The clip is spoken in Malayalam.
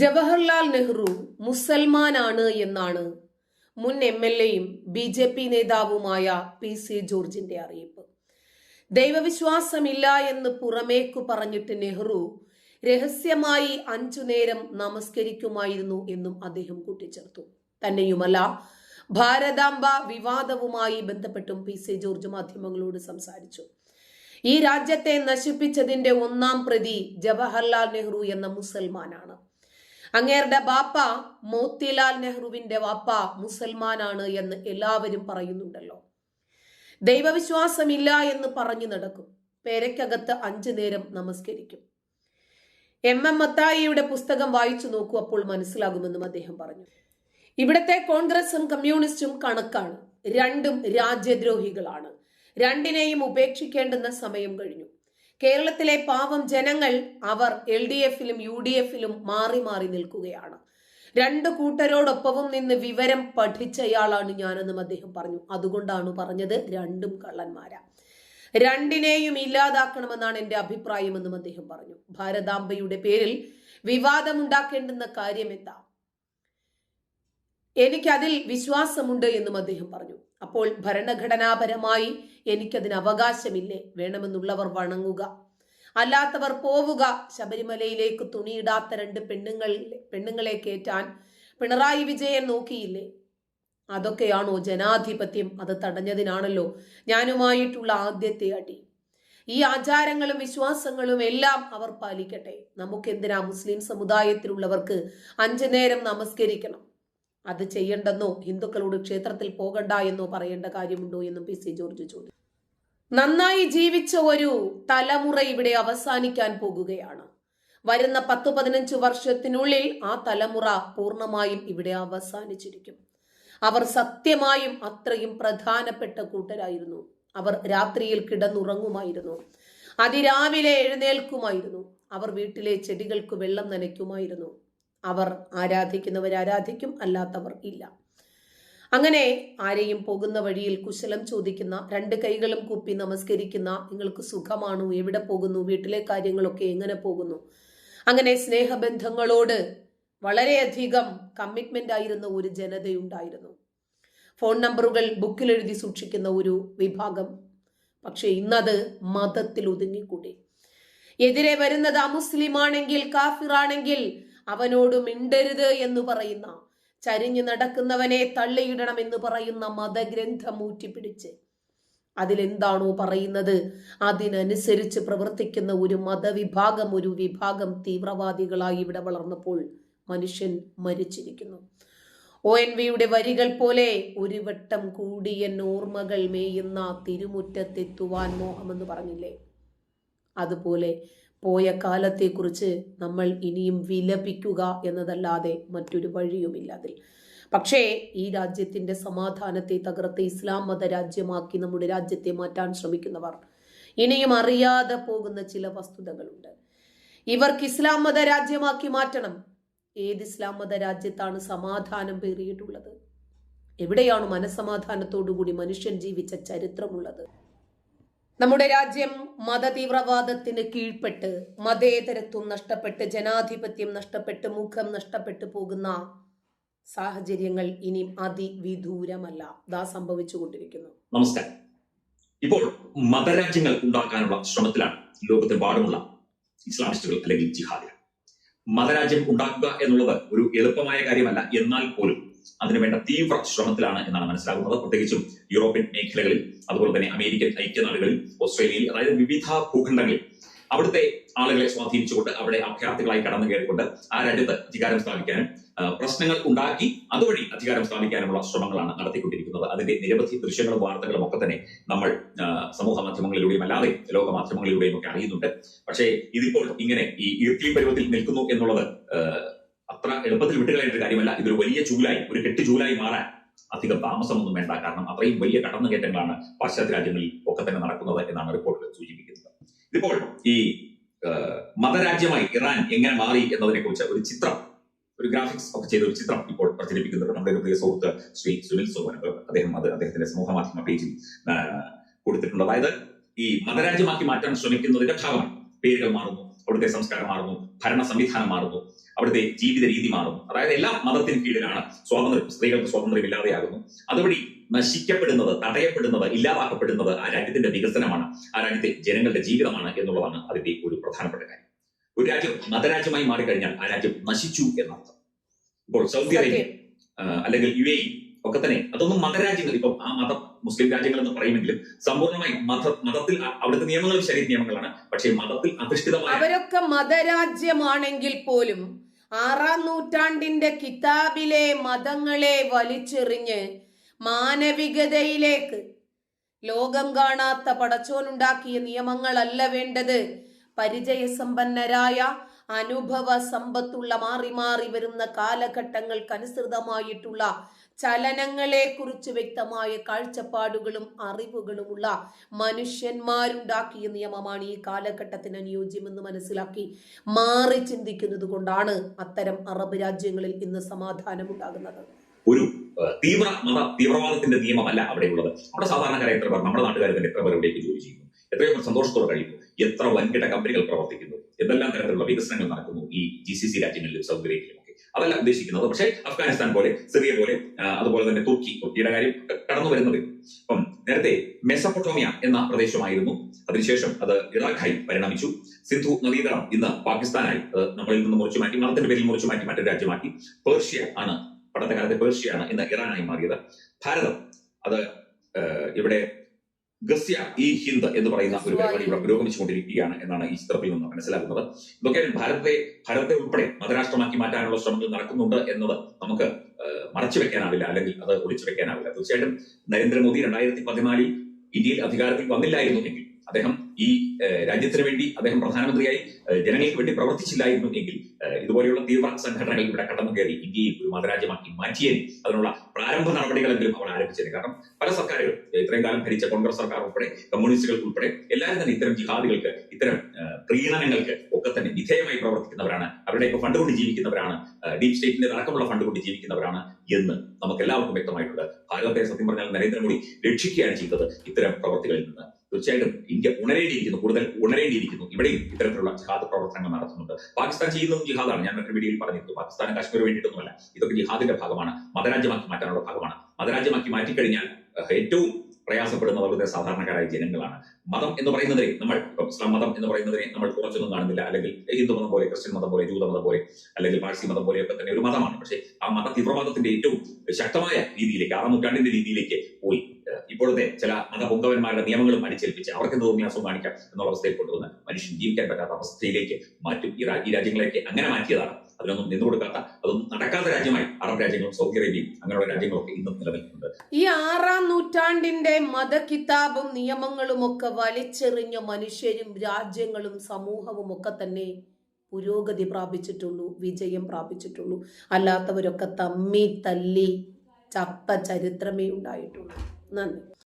ജവഹർലാൽ നെഹ്റു മുസൽമാനാണ് എന്നാണ് മുൻ എം എൽ എയും ബി ജെ പി നേതാവുമായ പി സി ജോർജിന്റെ അറിയിപ്പ്. ദൈവവിശ്വാസമില്ല എന്ന് പുറമേക്കു പറഞ്ഞിട്ട് നെഹ്റു രഹസ്യമായി അഞ്ചു നേരം നമസ്കരിക്കുമായിരുന്നു എന്നും അദ്ദേഹം കൂട്ടിച്ചേർത്തു. തന്നെയുമല്ല ഭാരതാംബ വിവാദവുമായി ബന്ധപ്പെട്ടും പി സി ജോർജ് മാധ്യമങ്ങളോട് സംസാരിച്ചു. ഈ രാജ്യത്തെ നശിപ്പിച്ചതിന്റെ ഒന്നാം പ്രതി ജവഹർലാൽ നെഹ്റു എന്ന മുസൽമാനാണ്. അങ്ങേരുടെ ബാപ്പ മോത്തിലാൽ നെഹ്റുവിന്റെ വാപ്പ മുസൽമാനാണ് എന്ന് എല്ലാവരും പറയുന്നുണ്ടല്ലോ. ദൈവവിശ്വാസമില്ല എന്ന് പറഞ്ഞു നടക്കും. പേരയ്ക്കകത്ത് അഞ്ചു നേരം നമസ്കരിക്കും. എം എം മത്തായിയുടെ പുസ്തകം വായിച്ചു നോക്കൂ അപ്പോൾ മനസ്സിലാകുമെന്നും അദ്ദേഹം പറഞ്ഞു. ഇവിടത്തെ കോൺഗ്രസും കമ്മ്യൂണിസ്റ്റും കണക്കാണ്. രണ്ടും രാജ്യദ്രോഹികളാണ്. രണ്ടിനെയും ഉപേക്ഷിക്കേണ്ടുന്ന സമയം കഴിഞ്ഞു. കേരളത്തിലെ പാവം ജനങ്ങൾ അവർ എൽ ഡി എഫിലും യു ഡി എഫിലും മാറി മാറി നിൽക്കുകയാണ്. രണ്ട് കൂട്ടരോടൊപ്പവും നിന്ന് വിവരം പഠിച്ചയാളാണ് ഞാനെന്നും അദ്ദേഹം പറഞ്ഞു. അതുകൊണ്ടാണ് പറഞ്ഞത് രണ്ടും കള്ളന്മാരാ. രണ്ടിനെയും ഇല്ലാതാക്കണമെന്നാണ് എന്റെ അഭിപ്രായമെന്നും അദ്ദേഹം പറഞ്ഞു. ഭാരതാംബയുടെ പേരിൽ വിവാദമുണ്ടാക്കേണ്ടുന്ന കാര്യം എന്താ എനിക്കതിൽ വിശ്വാസമുണ്ട് എന്നും അദ്ദേഹം പറഞ്ഞു. അപ്പോൾ ഭരണഘടനാപരമായി എനിക്കതിന് അവകാശമില്ലേ? വേണമെന്നുള്ളവർ വണങ്ങുക. അല്ലാത്തവർ പോവുക. ശബരിമലയിലേക്ക് തുണിയിടാത്ത രണ്ട് പെണ്ണുങ്ങൾ പെണ്ണുങ്ങളെ കയറ്റാൻ പിണറായി വിജയൻ നോക്കിയില്ലേ? അതൊക്കെയാണോ ജനാധിപത്യം? അത് തടഞ്ഞതിനാണല്ലോ ഞാനുമായിട്ടുള്ള ആദ്യത്തെ അടി. ഈ ആചാരങ്ങളും വിശ്വാസങ്ങളും എല്ലാം അവർ പാലിക്കട്ടെ. നമുക്കെന്തിനാ മുസ്ലിം സമുദായത്തിലുള്ളവർക്ക് അഞ്ചു നേരം നമസ്കരിക്കണം? അത് ചെയ്യണ്ടെന്നോ? ഹിന്ദുക്കളോട് ക്ഷേത്രത്തിൽ പോകണ്ട എന്നോ പറയേണ്ട കാര്യമുണ്ടോ എന്നും പി സി ജോർജ് ചോദിച്ചു നന്നായി ജീവിച്ച ഒരു തലമുറ ഇവിടെ അവസാനിക്കാൻ പോകുകയാണ്. വരുന്ന പത്തു പതിനഞ്ച് വർഷത്തിനുള്ളിൽ ആ തലമുറ പൂർണമായും ഇവിടെ അവസാനിച്ചിരിക്കും. അവർ സത്യമായും അത്രയും പ്രധാനപ്പെട്ട കൂട്ടരായിരുന്നു. അവർ രാത്രിയിൽ കിടന്നുറങ്ങുമായിരുന്നു. അതിരാവിലെ എഴുന്നേൽക്കുമായിരുന്നു. അവർ വീട്ടിലെ ചെടികൾക്ക് വെള്ളം നനയ്ക്കുമായിരുന്നു. അവർ ആരാധിക്കുന്നവർ ആരാധിക്കും അല്ലാത്തവർ ഇല്ല. അങ്ങനെ ആരെയും പോകുന്ന വഴിയിൽ കുശലം ചോദിക്കുന്ന രണ്ട് കൈകളും കൂപ്പി നമസ്കരിക്കുന്ന നിങ്ങൾക്ക് സുഖമാണോ? എവിടെ പോകുന്നു? വീട്ടിലെ കാര്യങ്ങളൊക്കെ എങ്ങനെ പോകുന്നു? അങ്ങനെ സ്നേഹബന്ധങ്ങളോട് വളരെയധികം കമ്മിറ്റ്മെന്റ് ആയിരുന്ന ഒരു ജനതയുണ്ടായിരുന്നു. ഫോൺ നമ്പറുകൾ ബുക്കിൽ എഴുതി സൂക്ഷിക്കുന്ന ഒരു വിഭാഗം. പക്ഷെ ഇന്നത് മതത്തിൽ ഒതുങ്ങിക്കൂടി. എതിരെ വരുന്നത് അമുസ്ലിമാണെങ്കിൽ കാഫിറാണെങ്കിൽ അവനോട് മിണ്ടരുത് എന്ന് പറയുന്ന ചരിഞ്ഞു നടക്കുന്നവനെ തള്ളിയിടണം എന്ന് പറയുന്ന മതഗ്രന്ഥം ഊറ്റിപ്പിടിച്ച്. അതിലെന്താണോ പറയുന്നത്? അതിനനുസരിച്ച് പ്രവർത്തിക്കുന്ന ഒരു മതവിഭാഗം ഒരു വിഭാഗം തീവ്രവാദികളായി ഇവിടെ വളർന്നപ്പോൾ മനുഷ്യൻ മരിച്ചിരിക്കുന്നു. ഒ എൻ വിയുടെ വരികൾ പോലെ ഒരു വട്ടം കൂടിയ ഓർമ്മകൾ മേയുന്ന തിരുമുറ്റത്തെത്തുവാൻ മോഹമെന്ന് പറഞ്ഞില്ലേ? അതുപോലെ പോയ കാലത്തെക്കുറിച്ച് നമ്മൾ ഇനിയും വിലപിക്കുക എന്നതല്ലാതെ മറ്റൊരു വഴിയുമില്ല അതിൽ. പക്ഷേ ഈ രാജ്യത്തിന്റെ സമാധാനത്തെ തകർത്ത് ഇസ്ലാം മത രാജ്യമാക്കി നമ്മുടെ രാജ്യത്തെ മാറ്റാൻ ശ്രമിക്കുന്നവർ ഇനിയും അറിയാതെ പോകുന്ന ചില വസ്തുതകളുണ്ട്. ഇവർക്ക് ഇസ്ലാം മത രാജ്യമാക്കി മാറ്റണം. ഏത് ഇസ്ലാം മത രാജ്യത്താണ് സമാധാനം പേറിയിട്ടുള്ളത്? എവിടെയാണ് മനസമാധാനത്തോടുകൂടി മനുഷ്യൻ ജീവിച്ച ചരിത്രമുള്ളത്? നമ്മുടെ രാജ്യം മതതീവ്രവാദത്തിന് കീഴ്പ്പെട്ട് മതേതരത്വം നഷ്ടപ്പെട്ട് ജനാധിപത്യം നഷ്ടപ്പെട്ട് മുഖം നഷ്ടപ്പെട്ടു പോകുന്ന സാഹചര്യങ്ങൾ ഇനി അതിവിദൂരമല്ല. ദാ സംഭവിച്ചുകൊണ്ടിരിക്കുന്നു നമസ്കാരം. ഇപ്പോൾ മതരാജ്യങ്ങൾ ഉണ്ടാക്കാനുള്ള ശ്രമത്തിലാണ് ലോകത്തെ ലോകത്തെമ്പാടുമുള്ള ഇസ്ലാമിസ്റ്റുകൾ അല്ലെങ്കിൽ ജിഹാദികൾ. മതരാജ്യം ഉണ്ടാക്കുക എന്നുള്ളത് ഒരു എളുപ്പമായ കാര്യമല്ല. എന്നാൽ പോലും അതിനുവേണ്ട തീവ്ര ശ്രമത്തിലാണ് എന്നാണ് മനസ്സിലാകുന്നത്. പ്രത്യേകിച്ചും യൂറോപ്യൻ മേഖലകളിൽ അതുപോലെ തന്നെ അമേരിക്കൻ ഐക്യനാടുകളിൽ ഓസ്ട്രേലിയയിൽ അതായത് വിവിധ ഭൂഖണ്ഡങ്ങളിൽ അവിടുത്തെ ആളുകളെ സ്വാധീനിച്ചുകൊണ്ട് അവിടെ അഭയാർത്ഥികളായി കടന്നു കയറിക്കൊണ്ട് ആ രാജ്യത്ത് അധികാരം സ്ഥാപിക്കാനും പ്രശ്നങ്ങൾ ഉണ്ടാക്കി അതുവഴി അധികാരം സ്ഥാപിക്കാനുമുള്ള ശ്രമങ്ങളാണ് നടത്തിക്കൊണ്ടിരിക്കുന്നത്. അതിന്റെ നിരവധി ദൃശ്യങ്ങളും വാർത്തകളും ഒക്കെ തന്നെ നമ്മൾ സമൂഹ മാധ്യമങ്ങളിലൂടെയും അല്ലാതെ ലോക മാധ്യമങ്ങളിലൂടെയും ഒക്കെ അറിയുന്നുണ്ട്. പക്ഷേ ഇതിപ്പോൾ ഇങ്ങനെ ഈ ഇർക്കി പരുവത്തിൽ നിൽക്കുന്നു എന്നുള്ളത് അത്ര എളുപ്പത്തിൽ വിട്ടുകളയേണ്ട കാര്യമല്ല. ഇതൊരു വലിയ ചൂലായി ഒരു കെട്ട് ചൂലായി മാറാൻ അധികം താമസമൊന്നും വേണ്ട. കാരണം അത്രയും വലിയ കടന്നുകയറ്റങ്ങളാണ് പാശ്ചാത്യ രാജ്യങ്ങളിൽ ഒക്കെ തന്നെ നടക്കുന്നത് എന്നാണ് റിപ്പോർട്ടുകൾ സൂചിപ്പിക്കുന്നത്. ഇതിപ്പോൾ ഈ മതരാജ്യമായി ഇറാൻ എങ്ങനെ മാറി എന്നതിനെ കുറിച്ച് ഒരു ചിത്രം ഒരു ഗ്രാഫിക്സ് ഒക്കെ ചെയ്ത ഒരു ചിത്രം ഇപ്പോൾ പ്രചരിപ്പിക്കുന്നുണ്ട്. നമ്മുടെ പ്രിയ സുഹൃത്ത് ശ്രീ സുനിൽ സോമൻ അദ്ദേഹം അത് അദ്ദേഹത്തിന്റെ സമൂഹ മാധ്യമ പേജിൽ കൊടുത്തിട്ടുണ്ട്. അതായത് ഈ മതരാജ്യമാക്കി മാറ്റാൻ ശ്രമിക്കുന്നതിന്റെ ഭാഗമാണ്. പേരുകൾ മാറുന്നു അവിടുത്തെ സംസ്കാരം മാറുന്നു ഭരണ സംവിധാനം മാറുന്നു അവിടുത്തെ ജീവിത രീതി മാറുന്നു. അതായത് എല്ലാ മതത്തിന് കീഴിലാണ് സ്വാതന്ത്ര്യം. സ്ത്രീകൾക്ക് സ്വാതന്ത്ര്യം ഇല്ലാതെയാകുന്നു അതുവഴി നശിക്കപ്പെടുന്നത് തടയപ്പെടുന്നത് ഇല്ലാതാക്കപ്പെടുന്നത് ആ രാജ്യത്തിന്റെ വികസനമാണ് ആ രാജ്യത്തെ ജനങ്ങളുടെ ജീവിതമാണ് എന്നുള്ളതാണ് അതിന്റെ ഒരു പ്രധാനപ്പെട്ട കാര്യം. ഒരു രാജ്യം മതരാജ്യമായി മാറിക്കഴിഞ്ഞാൽ ആ രാജ്യം നശിച്ചു എന്നർത്ഥം. ഇപ്പോൾ സൗദി അറേബ്യ അല്ലെങ്കിൽ യു എ ഒക്കെ തന്നെ അതൊന്നും മതരാജ്യങ്ങൾ ഇപ്പം ആ മതം മുസ്ലിം രാജ്യങ്ങൾ എന്ന് പറയുമെങ്കിലും സമ്പൂർണമായി മത മതത്തിൽ അവിടുത്തെ നിയമങ്ങളും ശരീര നിയമങ്ങളാണ്. പക്ഷേ മതത്തിൽ അധിഷ്ഠിതമായ അവരൊക്കെ മതരാജ്യമാണെങ്കിൽ പോലും ആറാം നൂറ്റാണ്ടിന്റെ കിതാബിലെ മതങ്ങളെ വലിച്ചെറിഞ്ഞ് മാനവികതയിലേക്ക്. ലോകം കാണാത്ത പടച്ചോനുണ്ടാക്കിയ നിയമങ്ങളല്ല വേണ്ടത്. പരിചയസമ്പന്നരായ അനുഭവ സമ്പത്തുള്ള മാറി മാറി വരുന്ന കാലഘട്ടങ്ങൾക്കനുസൃതമായിട്ടുള്ള ചലനങ്ങളെ കുറിച്ച് വ്യക്തമായ കാഴ്ചപ്പാടുകളും അറിവുകളുമുള്ള മനുഷ്യന്മാരുണ്ടാക്കിയ നിയമമാണ് ഈ കാലഘട്ടത്തിന് അനുയോജ്യമെന്ന് മനസ്സിലാക്കി മാറി ചിന്തിക്കുന്നത് കൊണ്ടാണ് അത്തരം അറബ് രാജ്യങ്ങളിൽ ഇന്ന് സമാധാനമുണ്ടാകുന്നത്. ഒരു തീവ്ര മത തീവ്രവാദത്തിന്റെ നിയമമല്ല അവിടെയുള്ളത്. അവിടെ സാധാരണക്കാരെ എത്ര പേർ നമ്മുടെ നാട്ടുകാർ തന്നെ എത്ര പേർ ഇവിടേക്ക് ജോലി ചെയ്യുന്നു? എത്രയോ പേർ സന്തോഷത്തോടെ കഴിയുന്നു? എത്ര വൻകിട കമ്പനികൾ പ്രവർത്തിക്കുന്നു? എന്തെല്ലാം തരത്തിലുള്ള വികസനങ്ങൾ നടക്കുന്നു ഈ ജി സി സി രാജ്യങ്ങളിലും സൗദി അതല്ല ഉദ്ദേശിക്കുന്നത്. പക്ഷേ അഫ്ഗാനിസ്ഥാൻ പോലെ സിറിയ പോലെ അതുപോലെ തന്നെ തുർക്കി തുർക്കിയുടെ കാര്യം കടന്നു വരുന്നത് അപ്പം നേരത്തെ മെസപ്പൊട്ടോമിയ എന്ന പ്രദേശമായിരുന്നു. അതിനുശേഷം അത് ഇറാഖായി പരിണമിച്ചു. സിന്ധു നദീതടം ഇന്ന് പാകിസ്ഥാനായി. നമ്മളിൽ നിന്ന് മുറിച്ചു മാറ്റി മതത്തിന്റെ പേരിൽ മുറിച്ചു മാറ്റി മറ്റൊരു രാജ്യമാക്കി. പേർഷ്യ ആണ് പണ്ടത്തെ കാലത്തെ പേർഷ്യയാണ് ഇന്ന് ഇറാനായി മാറിയത്. ഭാരതം അത് ഇവിടെ ഗസ്യ ഈ ഹിന്ദ് എന്ന് പറയുന്ന ഒരു പരിപാടി ഇവിടെ പുരോഗമിച്ചുകൊണ്ടിരിക്കുകയാണ് എന്നാണ് ഈ ചിത്രത്തിൽ നിന്ന് മനസ്സിലാക്കുന്നത് ഇതൊക്കെ ഭാരതത്തെ ഭാരതത്തെ ഉൾപ്പെടെ മതരാഷ്ട്രമാക്കി മാറ്റാനുള്ള ശ്രമങ്ങൾ നടക്കുന്നുണ്ട് എന്നത് നമുക്ക് മറച്ചു വെക്കാനാവില്ല അല്ലെങ്കിൽ അത് ഒളിച്ചു വെക്കാനാവില്ല. തീർച്ചയായിട്ടും നരേന്ദ്രമോദി രണ്ടായിരത്തി പതിനാലിൽ ഇന്ത്യയിൽ അധികാരത്തിൽ വന്നില്ലായിരുന്നു എങ്കിൽ അദ്ദേഹം ഈ രാജ്യത്തിന് വേണ്ടി അദ്ദേഹം പ്രധാനമന്ത്രിയായി ജനങ്ങൾക്ക് വേണ്ടി പ്രവർത്തിച്ചില്ലായിരുന്നു എങ്കിൽ ഇതുപോലെയുള്ള തീവ്ര സംഘടനകൾ ഇവിടെ കടന്നു കയറി ഇന്ത്യയെ ഒരു മതരാജ്യമാക്കി മാറ്റിയതിന് അതിനുള്ള പ്രാരംഭ നടപടികളെങ്കിലും അവർ ആരംഭിച്ചത് കാരണം പല സർക്കാരുകളും ഇത്രയും കാലം ഭരിച്ച കോൺഗ്രസ് സർക്കാർ ഉൾപ്പെടെ കമ്മ്യൂണിസ്റ്റുകൾ ഉൾപ്പെടെ എല്ലാവരും തന്നെ ഇത്തരം ജിഹാദികൾക്ക് ഇത്തരം പ്രീണനങ്ങൾക്ക് ഒക്കെ തന്നെ വിധേയമായി പ്രവർത്തിക്കുന്നവരാണ്. അവരുടെയൊക്കെ ഫണ്ട് കൊണ്ട് ജീവിക്കുന്നവരാണ്. ഡീപ് സ്റ്റേറ്റിന്റെ അടക്കമുള്ള ഫണ്ട് കൊണ്ട് ജീവിക്കുന്നവരാണ് എന്ന് നമുക്ക് എല്ലാവർക്കും വ്യക്തമായിട്ടുണ്ട്. ഭാരതത്തെ സത്യം പറഞ്ഞാൽ നരേന്ദ്രമോദി രക്ഷിക്കുകയാണ് ചെയ്തത് ഇത്തരം പ്രവർത്തികളിൽ നിന്ന്. തീർച്ചയായിട്ടും ഇന്ത്യ ഉണരേണ്ടിയിരിക്കുന്നു കൂടുതൽ ഉണരേണ്ടിയിരിക്കുന്നു. ഇവിടെയും ഇത്തരത്തിലുള്ള ജിഹാദ് പ്രവർത്തനങ്ങൾ നടത്തുന്നുണ്ട്. പാകിസ്ഥാൻ ചെയ്യുന്നതും ജിഹാദാണ്. ഞാൻ മറ്റൊരു വീഡിയോയിൽ പറഞ്ഞിരുന്നു. പാകിസ്ഥാൻ കാശ്മീർ വേണ്ടിയിട്ടൊന്നുമല്ല. ഇതൊക്കെ ജിഹാദിന്റെ ഭാഗമാണ്. മതരാജ്യമാക്കി മാറ്റാനുള്ള ഭാഗമാണ്. മതരാജ്യമാക്കി മാറ്റിക്കഴിഞ്ഞാൽ ഏറ്റവും പ്രയാസപ്പെടുന്നത് അവിടുത്തെ സാധാരണക്കാരായ ജനങ്ങളാണ്. മതം എന്ന് പറയുന്നതിനെ നമ്മൾ ഇസ്ലാം മതം എന്ന് പറയുന്നതിനെ നമ്മൾ കുറച്ചൊന്നും കാണുന്നില്ല. അല്ലെങ്കിൽ ഹിന്ദു മതം പോലെ ക്രിസ്ത്യൻ മതം പോലെ ജൂത മതം പോലെ അല്ലെങ്കിൽ പാഴ്സി മതം പോലെയൊക്കെ തന്നെ ഒരു മതമാണ്. പക്ഷേ ആ മത തീവ്രവാദത്തിന്റെ ഏറ്റവും ശക്തമായ രീതിയിലേക്ക് ആറാം നൂറ്റാണ്ടിന്റെ രീതിയിലേക്ക് പോയി ഇപ്പോഴത്തെ ചില മതപൊങ്കവന്മാരുടെ നിയമങ്ങളും അടിച്ചേൽപ്പിച്ച് അവർക്ക് എന്ത് തോന്നിയാസം കാണിക്കാം എന്നുള്ള അവസ്ഥയിൽ കൊണ്ടുവന്ന് മനുഷ്യൻ ജീവിക്കാൻ പറ്റാത്ത അവസ്ഥയിലേക്ക് മാറ്റും. ഈ ഈ രാജ്യങ്ങളെയൊക്കെ അങ്ങനെ മാറ്റിയതാണ്. അതിനൊന്നും നിന്നുകൊടുക്കാത്ത അതൊന്നും നടക്കാത്ത രാജ്യമായി അറബ് രാജ്യങ്ങളും സൗദി അറേബ്യയും അങ്ങനെയുള്ള രാജ്യങ്ങളൊക്കെ ഇന്നും നിലനിൽക്കുന്നുണ്ട്. ഈ ആറാം നൂറ്റാണ്ടിന്റെ മതകിതാബും നിയമങ്ങളും ഒക്കെ വലിച്ചെറിഞ്ഞ മനുഷ്യരും രാജ്യങ്ങളും സമൂഹവും ഒക്കെ തന്നെ പുരോഗതി പ്രാപിച്ചിട്ടുള്ളൂ വിജയം പ്രാപിച്ചിട്ടുള്ളൂ. അല്ലാത്തവരൊക്കെ തമ്മി തല്ലി ചപ്പ ചരിത്രമേ ഉണ്ടായിട്ടുള്ളൂ. നന്ദി.